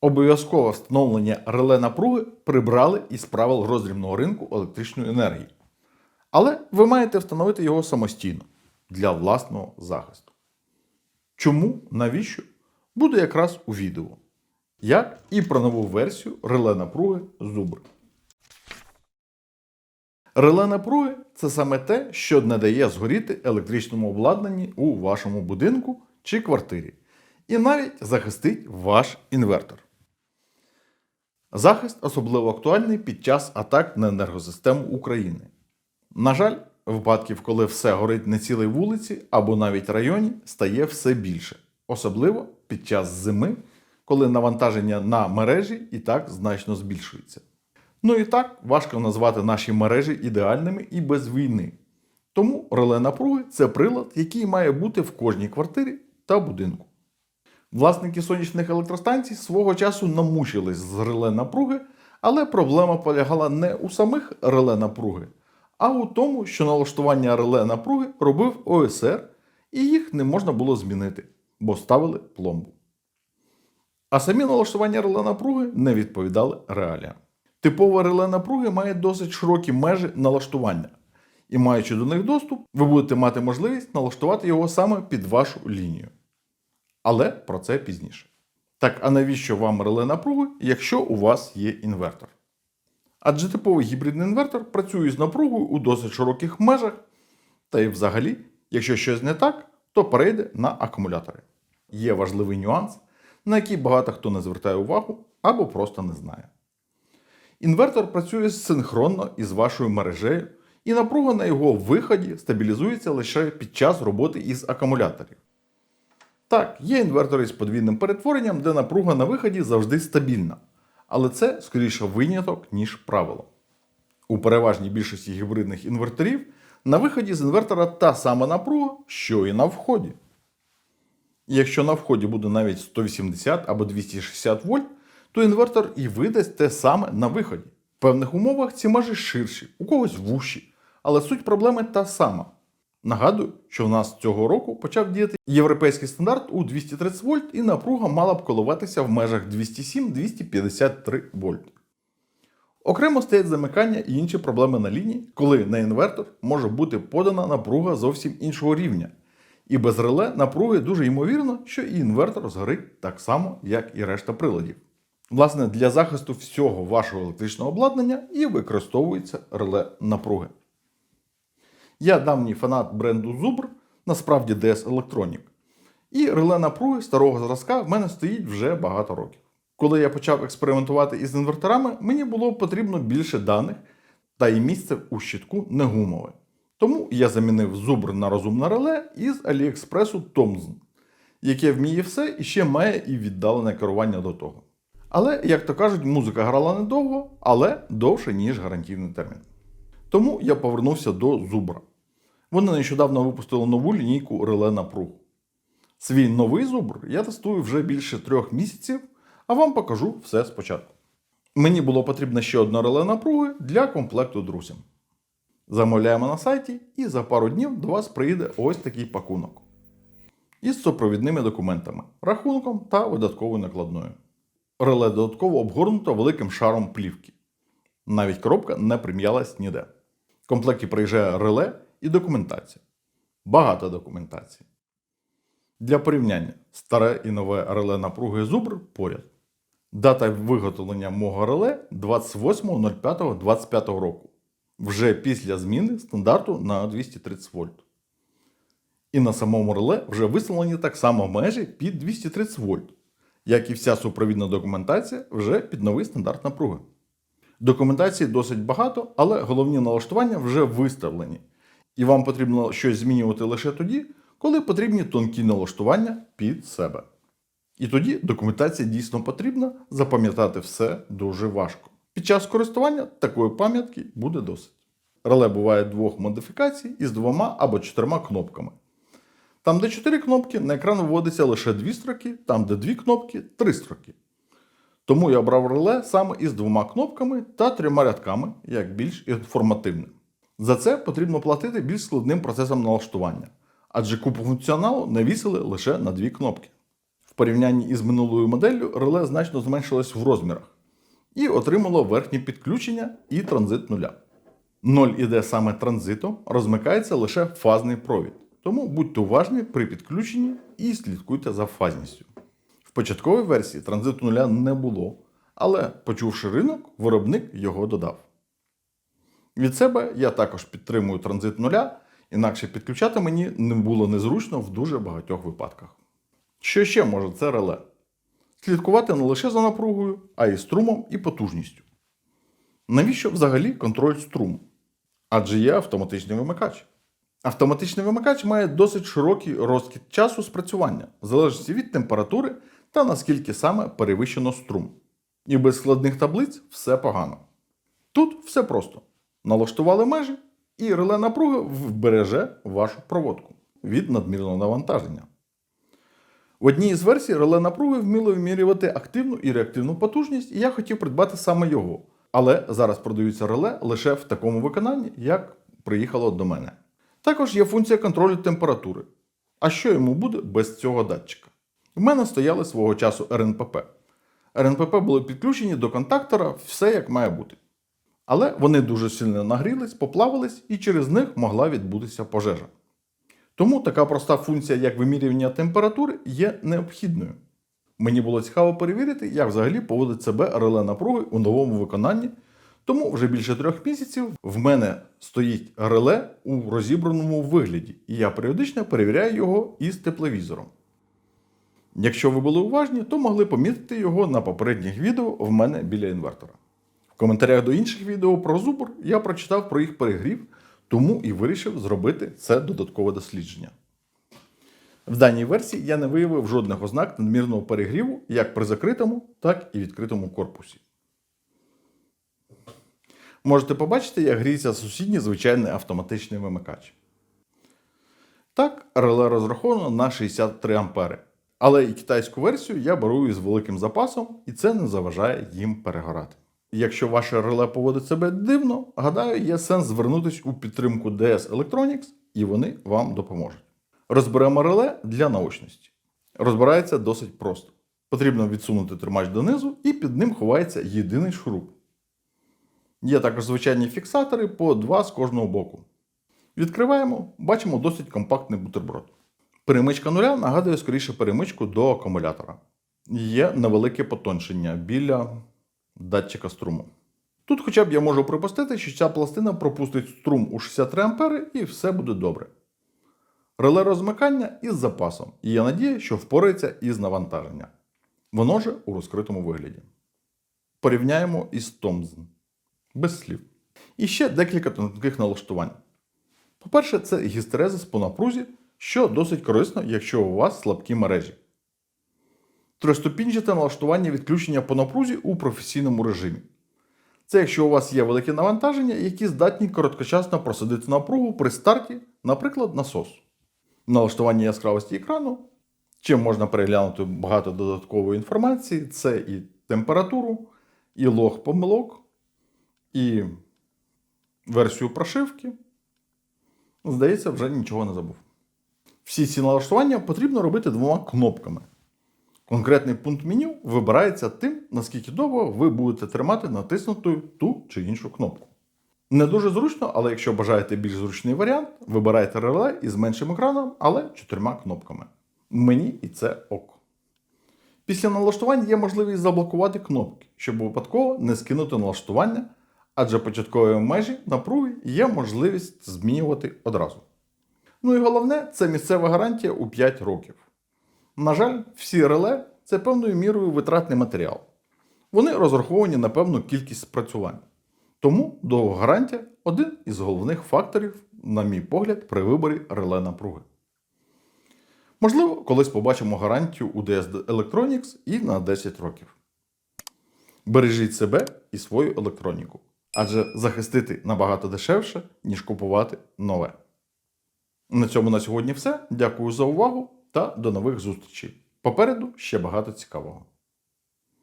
Обов'язкове встановлення реле напруги прибрали із правил роздрібного ринку електричної енергії. Але ви маєте встановити його самостійно для власного захисту. Чому, навіщо? Буде якраз у відео. Як і про нову версію реле напруги Зубр. Реле напруги це саме те, що не дає згоріти електричному обладнанні у вашому будинку чи квартирі, і навіть захистить ваш інвертор. Захист особливо актуальний під час атак на енергосистему України. На жаль, випадків, коли все горить на цілій вулиці або навіть районі, стає все більше, особливо під час зими, коли навантаження на мережі і так значно збільшується. Ну і так важко назвати наші мережі ідеальними і без війни. Тому реле напруги це прилад, який має бути в кожній квартирі та будинку. Власники сонячних електростанцій свого часу намучились з реле напруги, але проблема полягала не у самих реле напруги, а у тому, що налаштування реле напруги робив ОСР, і їх не можна було змінити, бо ставили пломбу. А самі налаштування реле напруги не відповідали реаліям. Типове реле напруги має досить широкі межі налаштування, і маючи до них доступ, ви будете мати можливість налаштувати його саме під вашу лінію. Але про це пізніше. Так, а навіщо вам реле напруги, якщо у вас є інвертор? Адже типовий гібридний інвертор працює з напругою у досить широких межах, та й взагалі, якщо щось не так, то перейде на акумулятори. Є важливий нюанс, на який багато хто не звертає увагу або просто не знає. Інвертор працює синхронно із вашою мережею, і напруга на його виході стабілізується лише під час роботи із акумуляторів. Так, є інвертори з подвійним перетворенням, де напруга на виході завжди стабільна, але це скоріше виняток, ніж правило. У переважній більшості гібридних інверторів на виході з інвертора та сама напруга, що і на вході. Якщо на вході буде навіть 180 або 260 вольт, то інвертор і видасть те саме на виході. В певних умовах ці межі ширші, у когось вущі, але суть проблеми та сама. Нагадую, що в нас цього року почав діяти європейський стандарт у 230 вольт, і напруга мала б коливатися в межах 207-253 вольт. Окремо стоять замикання і інші проблеми на лінії, коли на інвертор може бути подана напруга зовсім іншого рівня. І без реле напруги дуже ймовірно, що і інвертор згорить так само, як і решта приладів. Власне, для захисту всього вашого електричного обладнання і використовується реле напруги. Я давній фанат бренду Зубр, насправді DS Electronic. І реле напруги старого зразка в мене стоїть вже багато років. Коли я почав експериментувати із інверторами, мені було потрібно більше даних, та і місце у щитку не гумове. Тому я замінив зубр на розумне реле із Аліекспресу Tomzen, яке вміє все і ще має і віддалене керування до того. Але, як то кажуть, музика грала недовго, але довше, ніж гарантійний термін. Тому я повернувся до зубра. Вони нещодавно випустили нову лінійку реле напруг. Свій новий зубр я тестую вже більше трьох місяців, а вам покажу все спочатку. Мені було потрібно ще одне реле напруги для комплекту друзям. Замовляємо на сайті, і за пару днів до вас приїде ось такий пакунок. Із супровідними документами, рахунком та видатковою накладною. Реле додатково обгорнуто великим шаром плівки. Навіть коробка не прим'ялась ніде. В комплекті приїжджає реле і документація. Багато документації. Для порівняння старе і нове реле напруги Зубр поряд. Дата виготовлення мого реле 28.05.25 року. Вже після зміни стандарту на 230 вольт. І на самому реле вже виставлені так само межі під 230 вольт, як і вся супровідна документація вже під новий стандарт напруги. Документації досить багато, але головні налаштування вже виставлені. І вам потрібно щось змінювати лише тоді, коли потрібні тонкі налаштування під себе. І тоді документація дійсно потрібна, запам'ятати все дуже важко. Під час користування такої пам'ятки буде досить. Реле буває двох модифікацій із двома або чотирма кнопками. Там, де 4 кнопки, на екран виводиться лише 2 строки, там, де 2 кнопки 3 строки. Тому я обрав реле саме із двома кнопками та трьома рядками, як більш інформативним. За це потрібно платити більш складним процесом налаштування, адже купу функціоналу навісили лише на дві кнопки. В порівнянні із минулою моделлю реле значно зменшилось в розмірах і отримало верхнє підключення і транзит нуля. Ноль іде саме транзитом, розмикається лише фазний провід. Тому будьте уважні при підключенні і слідкуйте за фазністю. В початковій версії транзиту нуля не було, але почувши ринок, виробник його додав. Від себе я також підтримую транзит нуля, інакше підключати мені не було незручно в дуже багатьох випадках. Що ще може це реле? Слідкувати не лише за напругою, а й струмом і потужністю. Навіщо взагалі контроль струму? Адже є автоматичний вимикач. Автоматичний вимикач має досить широкий розкид часу спрацювання, в залежності від температури та наскільки саме перевищено струм. І без складних таблиць все погано. Тут все просто. Налаштували межі, і реле напруги вбереже вашу проводку від надмірного навантаження. В одній із версій реле напруги вміло вимірювати активну і реактивну потужність, і я хотів придбати саме його. Але зараз продаються реле лише в такому виконанні, як приїхало до мене. Також є функція контролю температури. А що йому буде без цього датчика? В мене стояли свого часу РНПП. РНПП були підключені до контактора, все як має бути. Але вони дуже сильно нагрілись, поплавились, і через них могла відбутися пожежа. Тому така проста функція, як вимірювання температури, є необхідною. Мені було цікаво перевірити, як взагалі поводить себе реле напруги у новому виконанні. Тому вже більше трьох місяців в мене стоїть реле у розібраному вигляді, і я періодично перевіряю його із тепловізором. Якщо ви були уважні, то могли помітити його на попередніх відео в мене біля інвертора. Коментарях до інших відео про зубр я прочитав про їх перегрів, тому і вирішив зробити це додаткове дослідження. В даній версії я не виявив жодних ознак надмірного перегріву як при закритому, так і відкритому корпусі. Можете побачити, як гріється сусідній звичайний автоматичний вимикач. Так, реле розраховано на 63 ампери. Але і китайську версію я беру із великим запасом, і це не заважає їм перегорати. Якщо ваше реле поводить себе дивно, гадаю, є сенс звернутися у підтримку DS Electronics, і вони вам допоможуть. Розберемо реле для наочності. Розбирається досить просто. Потрібно відсунути тримач донизу, і під ним ховається єдиний шуруп. Є також звичайні фіксатори по два з кожного боку. Відкриваємо, бачимо досить компактний бутерброд. Перемичка нуля нагадує скоріше перемичку до акумулятора. Є невелике потоншення біля датчика струму. Тут хоча б я можу припустити, що ця пластина пропустить струм у 63 А і все буде добре. Реле розмикання із запасом, і я надію, що впорається із навантаження. Воно же у розкритому вигляді. Порівняємо із Tomzen. Без слів. І ще декілька тонких налаштувань. По-перше, це гістерезис по напрузі, що досить корисно, якщо у вас слабкі мережі. Триступінчате налаштування відключення по напрузі у професійному режимі. Це якщо у вас є велике навантаження, які здатні короткочасно просадити напругу при старті, наприклад, насос. Налаштування яскравості екрану. Чим можна переглянути багато додаткової інформації, це і температуру, і лог помилок, і версію прошивки. Здається, вже нічого не забув. Всі ці налаштування потрібно робити двома кнопками. Конкретний пункт меню вибирається тим, наскільки довго ви будете тримати натиснутою ту чи іншу кнопку. Не дуже зручно, але якщо бажаєте більш зручний варіант, вибирайте реле із меншим екраном, але чотирма кнопками. Мені і це ок. Після налаштування є можливість заблокувати кнопки, щоб випадково не скинути налаштування, адже початкові межі напруги є можливість змінювати одразу. Ну і головне, це місцева гарантія у 5 років. На жаль, всі реле це певною мірою витратний матеріал. Вони розраховані на певну кількість спрацювань. Тому довга гарантія один із головних факторів, на мій погляд, при виборі реле напруги. Можливо, колись побачимо гарантію у DS Electronics і на 10 років. Бережіть себе і свою електроніку, адже захистити набагато дешевше, ніж купувати нове. На цьому на сьогодні все. Дякую за увагу та до нових зустрічей. Попереду ще багато цікавого.